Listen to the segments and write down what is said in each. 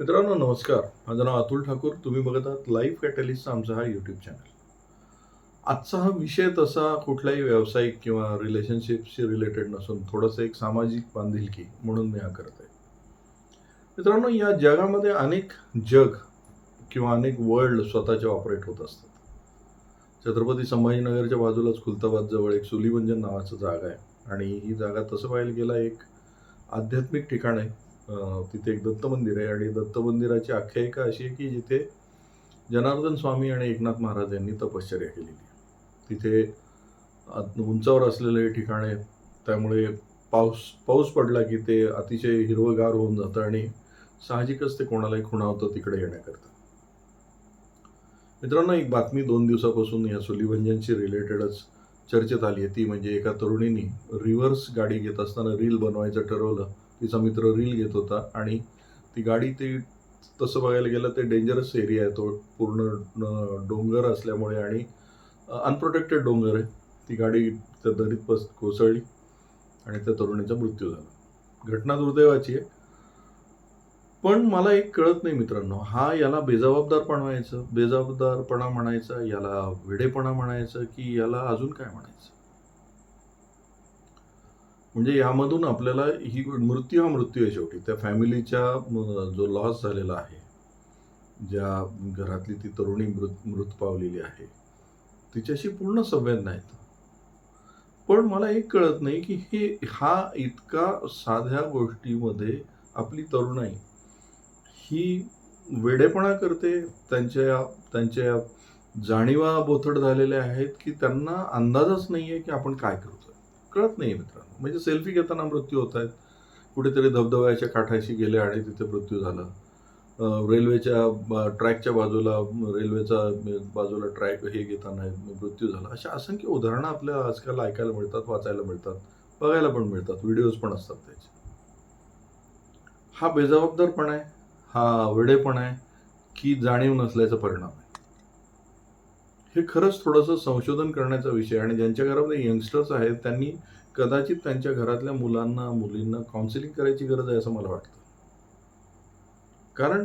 मित्रांनो नमस्कार. माझं नाव अतुल ठाकूर. तुम्ही बघत आहात लाईफ कॅटलिस्टचा आमचा हा यूट्यूब चॅनल आजचा हा विषय तसा कुठलाही व्यावसायिक किंवा रिलेशनशिपशी रिलेटेड नसून थोडंसं एक सामाजिक बांधिलकी म्हणून मी हा करत आहे. मित्रांनो या जगामध्ये अनेक जग किंवा अनेक वर्ल्ड स्वतःचे ऑपरेट होत असतात. छत्रपती संभाजीनगरच्या बाजूलाच खुलताबाद जवळ एक सुलीवंजन नावाचं जागा आहे. आणि ही जागा तसं पाहायला गेला एक आध्यात्मिक ठिकाण आहे. तिथे एक दत्त मंदिर आहे आणि दत्त मंदिराची आख्यायिका अशी आहे की जिथे जनार्दन स्वामी आणि एकनाथ महाराज यांनी तपश्चर्या केलेली आहे. तिथे उंचावर असलेले हे ठिकाण आहे त्यामुळे पाऊस पाऊस पडला की ते अतिशय हिरवगार होऊन जातं आणि साहजिकच ते कोणालाही खुणावतं तिकडे येण्याकरता. मित्रांनो एक बातमी दोन दिवसापासून या सुलिवंजनशी रिलेटेडच चर्चेत आली आहे. ती म्हणजे एका तरुणीने रिव्हर्स गाडी घेत असताना रील बनवायचं ठरवलं. तिचा मित्र रील घेत होता आणि ती गाडी ती तसं बघायला गेलं ते डेंजरस एरिया आहे. तो पूर्ण डोंगर असल्यामुळे आणि अनप्रोटेक्टेड डोंगर आहे. ती गाडी त्या दरीत पस कोसळली आणि त्या तरुणीचा मृत्यू झाला. घटना दुर्दैवाची आहे. पण मला एक कळत नाही मित्रांनो हा याला बेजबाबदारपण व्हायचं बेजबाबदारपणा म्हणायचा याला वेडेपणा म्हणायचं की याला अजून काय म्हणायचं? म्हणजे यामधून आपल्याला ही मृत्यू हा मृत्यू आहे शेवटी. त्या फॅमिलीच्या जो लॉस झालेला आहे ज्या घरातली ती तरुणी मृत मृत पावलेली आहे तिच्याशी पूर्ण संवेदना आहेत पण मला एक कळत नाही की हे हा इतका साध्या गोष्टीमध्ये आपली तरुणाई ही वेडेपणा करते त्यांच्या त्यांच्या जाणीवा बोथट झालेल्या आहेत की त्यांना अंदाजच नाही आहे की आपण काय करतोय. कळत नाही मित्रांनो. म्हणजे सेल्फी घेताना मृत्यू होत आहेत. कुठेतरी धबधब्याच्या काठाशी गेले आणि तिथे मृत्यू झाला. रेल्वेच्या ट्रॅकच्या बाजूला रेल्वेचा बाजूला ट्रॅक हे घेताना मृत्यू झाला. अशा असंख्य उदाहरणं आपल्या आजकाल ऐकायला मिळतात वाचायला मिळतात बघायला पण मिळतात. व्हिडिओज पण असतात त्याचे. हा बेजबाबदारपण आहे हा वेडेपण आहे की जाणीव नसल्याचा परिणाम आहे. हे खरंच थोडंसं संशोधन करण्याचा विषय आणि ज्यांच्या घरामध्ये यंगस्टर्स आहेत त्यांनी कदाचित त्यांच्या घरातल्या मुलांना मुलींना काउन्सिलिंग करायची गरज आहे असं मला वाटतं. कारण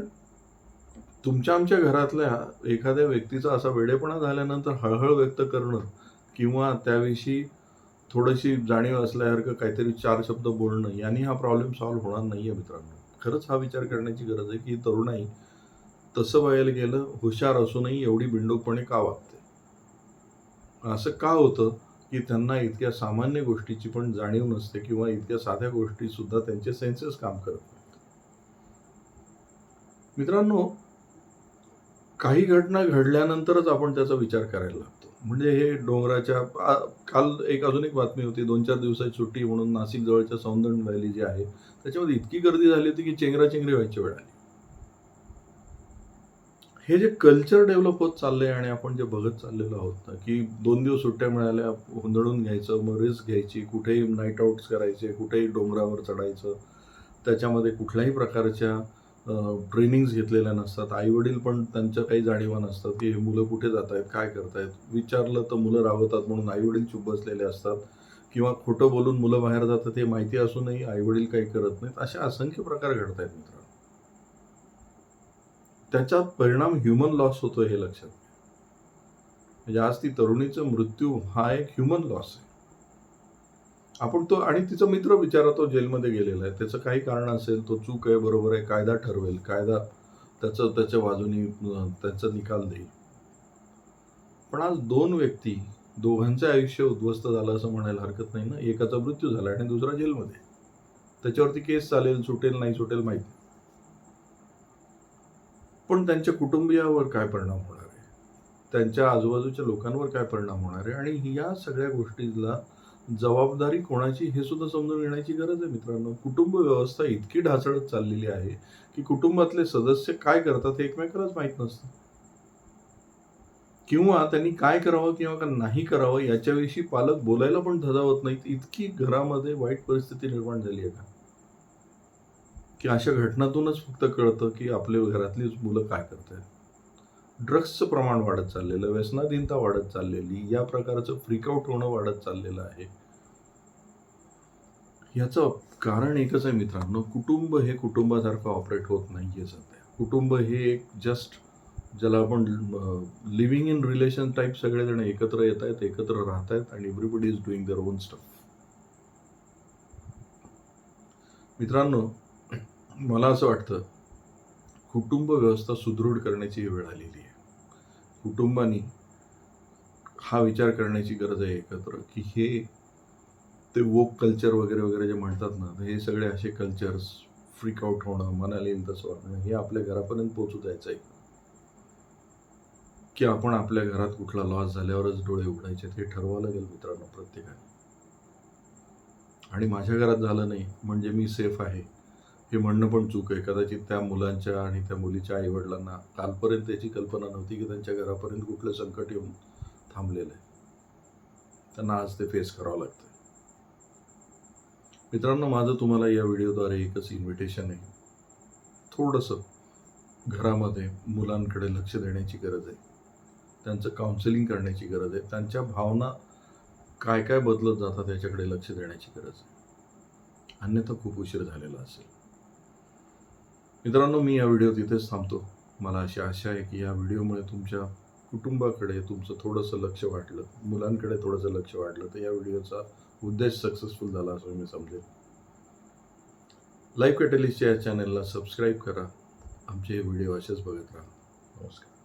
तुमच्या आमच्या घरातल्या एखाद्या व्यक्तीचा असा वेडेपणा झाल्यानंतर हळहळ व्यक्त करणं किंवा त्याविषयी थोडीशी जाणीव असल्यासारखं काहीतरी चार शब्द बोलणं यांनी हा प्रॉब्लेम सॉल्व्ह होणार नाही आहे मित्रांनो. खरंच हा विचार करण्याची गरज आहे की तरुणाई तसं बघायला गेलं हुशार असूनही एवढी बिंडूकपणे का वागते? असं का होतं की त्यांना इतक्या सामान्य गोष्टीची पण जाणीव नसते किंवा इतक्या साध्या गोष्टी सुद्धा त्यांचे सेन्सेस काम करत नाहीत? मित्रांनो काही घटना घडल्यानंतरच आपण त्याचा विचार करायला लागतो. म्हणजे हे डोंगराच्या काल एक अजून एक बातमी होती दोन चार दिवसाची सुट्टी म्हणून नाशिक जवळच्या सौंदर्य व्हॅली जी आहे त्याच्यामध्ये इतकी गर्दी झाली होती की चेंगराचेंगरी व्हायची वेळ आली. हे जे कल्चर डेव्हलप होत चाललंय आणि आपण जे बघत चाललेलो आहोत ना की दोन दिवस सुट्ट्या मिळाल्या हुंदडून घ्यायचं मग रिस्क घ्यायची कुठेही नाईट आउट्स करायचे कुठेही डोंगरावर चढायचं त्याच्यामध्ये कुठल्याही प्रकारच्या ट्रेनिंग्स घेतलेल्या नसतात. आई वडील पण त्यांच्या काही जाणीवा नसतात की हे मुलं कुठे जात आहेत काय करतायत. विचारलं तर मुलं राबवतात म्हणून आई वडील चुप बसलेले असतात. किंवा खोटं बोलून मुलं बाहेर जातात हे माहिती असूनही आई वडील काही करत नाहीत. असे असंख्य प्रकार घडत आहेत मित्रांनो. त्याचा परिणाम ह्युमन लॉस होतो हे लक्षात म्हणजे आज ती तरुणीचा मृत्यू हा एक ह्युमन लॉस आहे. आपण तो आणि तिचा मित्र बिचारा तो जेलमध्ये गेलेला आहे. त्याचं काही कारण असेल तो चूक आहे बरोबर आहे कायदा ठरवेल कायदा त्याचं त्याच्या बाजूनी त्याचा निकाल देईल. पण आज दोन व्यक्ती दोघांचं आयुष्य उद्ध्वस्त झालं असं म्हणायला हरकत नाही ना. एकाचा मृत्यू झाला आणि दुसरा जेलमध्ये. त्याच्यावरती केस चालेल सुटेल नाही सुटेल माहिती पण त्यांच्या कुटुंबियावर काय परिणाम होणार आहे? त्यांच्या आजूबाजूच्या लोकांवर काय परिणाम होणार आहे? आणि या सगळ्या गोष्टीला जबाबदारी कोणाची हे सुद्धा समजून घेण्याची गरज आहे मित्रांनो. कुटुंब व्यवस्था इतकी ढासळत चाललेली आहे की कुटुंबातले सदस्य काय करतात हे एकमेकालाच माहीत नसतं. किंवा त्यांनी काय करावं किंवा का नाही करावं याच्याविषयी पालक बोलायला पण धजावत नाहीत. इतकी घरामध्ये वाईट परिस्थिती निर्माण झाली आहे. का की अशा घटनातूनच फक्त कळतं की आपल्या घरातलीच मुलं काय करतायत. ड्रग्सचं प्रमाण वाढत चाललेलं व्यसनाधीनता वाढत चाललेली या प्रकारचं फ्रीकआउट होणं वाढत चाललेलं आहे. याचं कारण एकच आहे मित्रांनो कुटुंब हे कुटुंबासारखं ऑपरेट होत नाही आहे सध्या. कुटुंब हे एक जस्ट ज्याला आपण लिव्हिंग इन रिलेशन टाईप सगळेजण एकत्र येत आहेत एकत्र राहत आहेत आणि everybody is doing their own stuff मित्रांनो मला असं वाटतं कुटुंब व्यवस्था सुदृढ करण्याची वेळ आलेली आहे. कुटुंबानी हा विचार करण्याची गरज आहे एकत्र की हे ते वोक कल्चर वगैरे वगैरे जे म्हणतात ना तर हे सगळे असे कल्चर्स फ्रीक आउट होणं मनाला येईल तसं वाटणं हे आपल्या घरापर्यंत पोचू द्यायचं आहे. की आपण आपल्या घरात कुठला लॉस झाल्यावरच डोळे उघडायचे हे ठरवावं लागेल मित्रांनो प्रत्येकाने. आणि माझ्या घरात झालं नाही म्हणजे मी सेफ आहे. हे म्हणणं पण चूक आहे. कदाचित त्या मुलांच्या आणि त्या मुलीच्या आईवडिलांना कालपर्यंत त्याची कल्पना नव्हती की त्यांच्या घरापर्यंत कुठलं संकट येऊन थांबलेलं आहे. त्यांना आज ते फेस करावं लागतं मित्रांनो माझं तुम्हाला या व्हिडिओद्वारे एकच इन्व्हिटेशन आहे. थोडंसं घरामध्ये मुलांकडे लक्ष देण्याची गरज आहे. त्यांचं काउन्सिलिंग करण्याची गरज आहे. त्यांच्या भावना काय काय बदलत जातात याच्याकडे लक्ष देण्याची गरज आहे. अन्यथा खूप उशीर झालेला असेल. मित्रांनो मी या व्हिडिओ तिथेच थांबतो. मला अशी आशा आहे की या व्हिडिओमुळे तुमच्या कुटुंबाकडे तुमचं थोडंसं लक्ष वाटलं मुलांकडे थोडंसं लक्ष वाटलं तर या व्हिडिओचा उद्देश सक्सेसफुल झाला असं मी समजेल लाईव्ह कॅटलिस्टच्या या चॅनलला सबस्क्राईब करा. आमचे हे व्हिडिओ असेच बघत राहा. नमस्कार.